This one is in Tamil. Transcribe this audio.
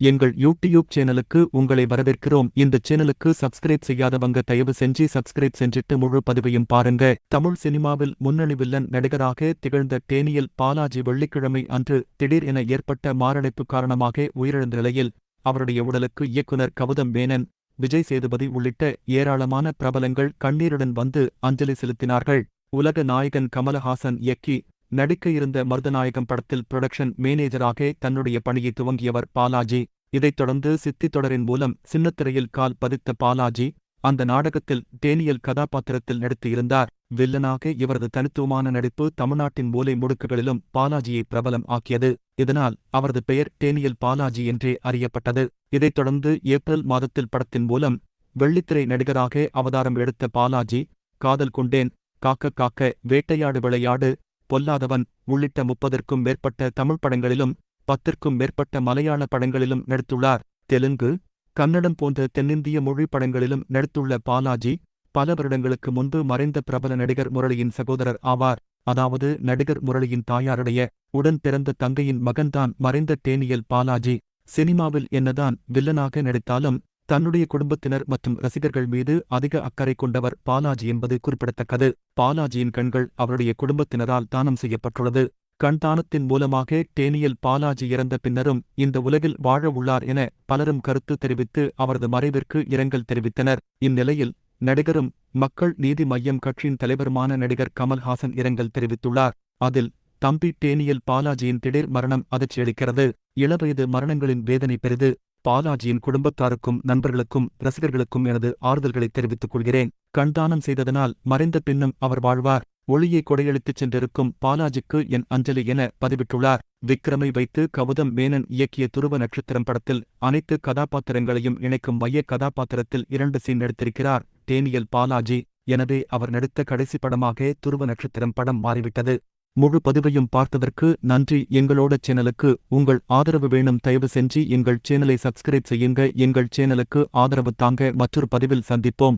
எங்கள் யூடியூப் சேனலுக்கு உங்களை வரவேற்கிறோம். இந்த சேனலுக்கு சப்ஸ்கிரைப் செய்யாதவங்க தயவு செஞ்சு சப்ஸ்கிரைப் செஞ்சிட்டு முழு பதிவையும் பாருங்க. தமிழ் சினிமாவில் முன்னணி வில்லன் நடிகராக திகழ்ந்த டேனியல் பாலாஜி வெள்ளிக்கிழமை அன்று திடீர் என ஏற்பட்ட மாரடைப்பு காரணமாக உயிரிழந்த நிலையில் அவருடைய உடலுக்கு இயக்குனர் கவுதம் மேனன் விஜய் சேதுபதி உள்ளிட்ட ஏராளமான பிரபலங்கள் கண்ணீருடன் வந்து அஞ்சலி செலுத்தினார்கள். உலக நாயகன் கமலஹாசன் இயக்கி நடிக்க இருந்த மருதநாயகம் படத்தில் புரொடக்ஷன் மேனேஜராக தன்னுடைய பணியை துவங்கியவர் பாலாஜி. இதைத் தொடர்ந்து சித்தி தொடரின் மூலம் சின்னத்திரையில் கால் பதித்த பாலாஜி அந்த நாடகத்தில் டேனியல் கதாபாத்திரத்தில் நடித்திருந்தார். வில்லனாக இவரது தனித்துவமான நடிப்பு தமிழ்நாட்டின் மூலை முடுக்குகளிலும் பாலாஜியை பிரபலம் ஆக்கியது. இதனால் அவரது பெயர் டேனியல் பாலாஜி என்றே அறியப்பட்டது. இதைத் தொடர்ந்து ஏப்ரல் மாதத்தில் படத்தின் மூலம் வெள்ளித்திரை நடிகராக அவதாரம் எடுத்த பாலாஜி காதல் கொண்டேன் காக்க காக்க வேட்டையாடு விளையாடு பொல்லாதவன் உள்ளிட்ட முப்பதற்கும் மேற்பட்ட தமிழ் படங்களிலும் பத்திற்கும் மேற்பட்ட மலையாள படங்களிலும் நடித்துள்ளார். தெலுங்கு கன்னடம் போன்ற தென்னிந்திய மொழி படங்களிலும் நடித்துள்ள பாலாஜி பல வருடங்களுக்கு முன்பு மறைந்த பிரபல நடிகர் முரளியின் சகோதரர் ஆவார். அதாவது நடிகர் முரளியின் தாயாருடைய உடன் பிறந்த தங்கையின் மகன்தான் மறைந்த டேனியல் பாலாஜி. சினிமாவில் என்னதான் வில்லனாக நடித்தாலும் தன்னுடைய குடும்பத்தினர் மற்றும் ரசிகர்கள் மீது அதிக அக்கறை கொண்டவர் பாலாஜி என்பது குறிப்பிடத்தக்கது. பாலாஜியின் கண்கள் அவருடைய குடும்பத்தினரால் தானம் செய்யப்பட்டுள்ளது. கண்தானத்தின் மூலமாக டேனியல் பாலாஜி இறந்த பின்னரும் இந்த உலகில் வாழ உள்ளார் என பலரும் கருத்து தெரிவித்து அவரது மறைவிற்கு இரங்கல் தெரிவித்தனர். இந்நிலையில் நடிகரும் மக்கள் நீதி மய்யம் கட்சியின் தலைவருமான நடிகர் கமல்ஹாசன் இரங்கல் தெரிவித்துள்ளார். அதில் தம்பி டேனியல் பாலாஜியின் திடீர் மரணம் அதிர்ச்சியளிக்கிறது. இளவயது மரணங்களின் வேதனை பெரிது. பாலாஜியின் குடும்பத்தாருக்கும் நண்பர்களுக்கும் ரசிகர்களுக்கும் எனது ஆறுதல்களை தெரிவித்துக் கொள்கிறேன். கண்தானம் செய்ததனால் மறைந்த பின்னும் அவர் வாழ்வார். ஒளியை கொடையளித்துச் சென்றிருக்கும் பாலாஜிக்கு என் அஞ்சலி என பதிவிட்டுள்ளார். விக்ரமை வைத்து கவுதம் மேனன் இயக்கிய துருவ நட்சத்திரம் படத்தில் அனைத்து கதாபாத்திரங்களையும் இணைக்கும் மைய கதாபாத்திரத்தில் இரண்டு சீன் நடித்திருக்கிறார் டேனியல் பாலாஜி. எனவே அவர் நடித்த கடைசி படமாக துருவ நட்சத்திரம் படம் மாறிவிட்டது. முழு பதிவையும் பார்த்ததற்கு நன்றி. எங்களோட சேனலுக்கு உங்கள் ஆதரவு வேணும். தயவு செஞ்சு எங்கள் சேனலை சப்ஸ்கிரைப் செய்யுங்க. எங்கள் சேனலுக்கு ஆதரவு தாங்க. மற்றொரு பதிவில் சந்திப்போம்.